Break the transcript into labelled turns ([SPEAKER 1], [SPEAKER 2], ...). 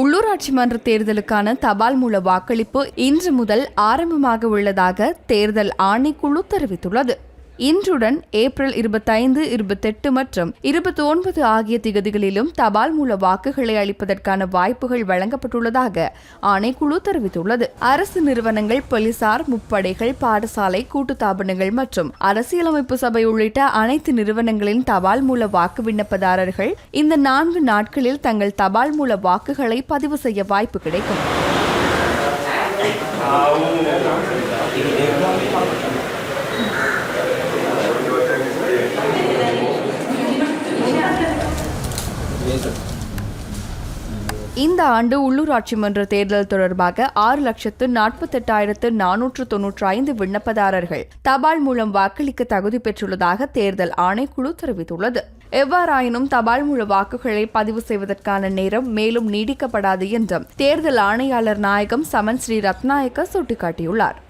[SPEAKER 1] உள்ளூராட்சி மன்ற தேர்தலுக்கான தபால் மூல வாக்களிப்பு இன்று முதல் ஆரம்பமாக உள்ளதாக தேர்தல் ஆணைக்குழு தெரிவித்துள்ளது. இன்றுடன் ஏப்ரல் இருபத்தைந்து இருபத்தெட்டு மற்றும் இருபத்தி ஒன்பது ஆகிய திகதிகளிலும் தபால் மூல வாக்குகளை அளிப்பதற்கான வாய்ப்புகள் வழங்கப்பட்டுள்ளதாக ஆணைக்குழு தெரிவித்துள்ளது. அரசு நிறுவனங்கள் போலீசார் முப்படைகள் பாடசாலை கூட்டுத்தாபனங்கள் மற்றும் அரசியலமைப்பு சபை உள்ளிட்ட அனைத்து நிறுவனங்களின் தபால் மூல வாக்கு விண்ணப்பதாரர்கள் இந்த நான்கு நாட்களில் தங்கள் தபால் மூல வாக்குகளை பதிவு செய்ய வாய்ப்பு கிடைக்கும். இந்த ஆண்டு உள்ளூராட்சி மன்ற தேர்தல் தொடர்பாக ஆறு லட்சத்து நாற்பத்தெட்டாயிரத்து நானூற்று தொன்னூற்றி ஐந்து விண்ணப்பதாரர்கள் தபால் மூலம் வாக்களிக்க தகுதி பெற்றுள்ளதாக தேர்தல் ஆணைக்குழு தெரிவித்துள்ளது. எவ்வாறாயினும் தபால் மூல வாக்குகளை பதிவு செய்வதற்கான நேரம் மேலும் நீடிக்கப்படாது என்றும் தேர்தல் ஆணையாளர் நாயகம் சமன் ஸ்ரீ ரத்நாயக்க சுட்டிக்காட்டியுள்ளார்.